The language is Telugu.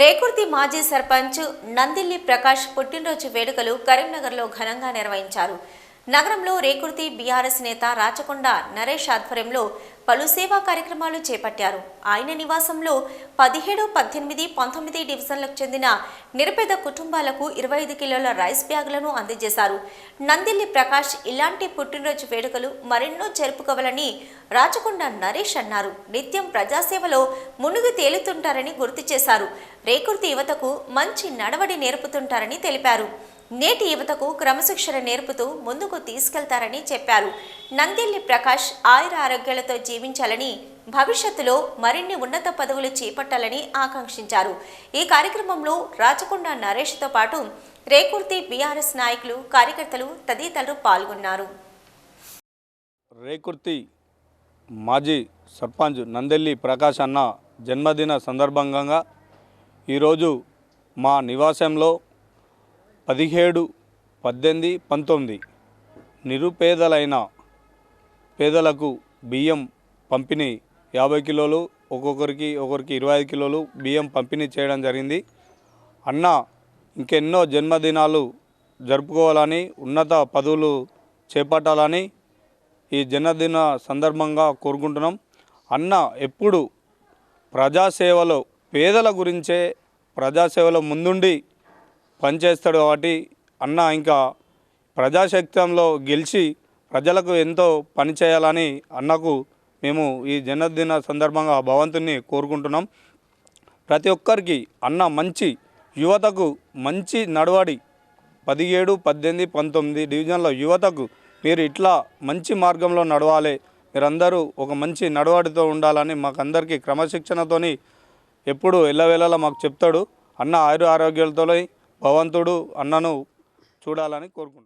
రేకుర్తి మాజీ సర్పంచ్ నందిల్లి ప్రకాష్ పుట్టినరోజు వేడుకలు కరీంనగర్లో ఘనంగా నిర్వహించారు. నగరంలో రేకుర్తి బీఆర్ఎస్ నేత రాచకొండ నరేష్ ఆధ్వర్యంలో పలు సేవా కార్యక్రమాలు చేపట్టారు. ఆయన నివాసంలో పదిహేడు పద్దెనిమిది పంతొమ్మిది డివిజన్లకు చెందిన నిరుపేద కుటుంబాలకు ఇరవై ఐదు కిలోల రైస్ బ్యాగులను అందజేశారు. నందిల్లి ప్రకాష్ ఇలాంటి పుట్టినరోజు వేడుకలు మరెన్నో జరుపుకోవాలని రాచకొండ నరేష్ అన్నారు. నిత్యం ప్రజాసేవలో మునుగు తేలుతుంటారని గుర్తు చేశారు. రేకుర్తి యువతకు మంచి నడవడి నేర్పుతుంటారని తెలిపారు. నేటి యువతకు క్రమశిక్షణ నేర్పుతూ ముందుకు తీసుకెళ్తారని చెప్పారు. నందిల్లి ప్రకాష్ ఆయుర ఆరోగ్యాలతో జీవించాలని భవిష్యత్తులో మరిన్ని ఉన్నత పదవులు చేపట్టాలని ఆకాంక్షించారు. ఈ కార్యక్రమంలో రాచకొండ నరేష్తో పాటు రేకుర్తి బీఆర్ఎస్ నాయకులు కార్యకర్తలు తదితరులు పాల్గొన్నారు. రేకుర్తి మాజీ సర్పంచ్ నందెల్లి ప్రకాష్ అన్న జన్మదిన సందర్భంగా ఈరోజు మా నివాసంలో పదిహేడు పద్దెనిమిది పంతొమ్మిది. నిరుపేదలైన పేదలకు బియ్యం పంపిణీ యాభై కిలోలు ఒక్కొక్కరికి ఒకరికి ఇరవై ఐదు కిలోలు బియ్యం పంపిణీ చేయడం జరిగింది. అన్న ఇంకెన్నో జన్మదినాలు జరుపుకోవాలని ఉన్నత పదవులు చేపట్టాలని ఈ జన్మదిన సందర్భంగా కోరుకుంటున్నాం. అన్న ఎప్పుడు ప్రజాసేవలో పేదల గురించే ప్రజాసేవలో ముందుండి పనిచేస్తాడు కాబట్టి అన్న ఇంకా ప్రజాశక్తంలో గెలిచి ప్రజలకు ఎంతో పని చేయాలని అన్నకు మేము ఈ జన్మదిన సందర్భంగా భగవంతుని కోరుకుంటున్నాం. ప్రతి ఒక్కరికి అన్న మంచి యువతకు మంచి నడవడి. పదిహేడు పద్దెనిమిది పంతొమ్మిది డివిజన్లో యువతకు మీరు ఇట్లా మంచి మార్గంలో నడవాలి. మీరందరూ ఒక మంచి నడవడితో ఉండాలని మాకందరికీ క్రమశిక్షణతోని ఎప్పుడు ఎల్లవేళలా మాకు చెప్తాడు. అన్న ఆయుర ఆరోగ్యాలతో భగవంతుడు అన్నను చూడాలని కోరుకుంటున్నాను.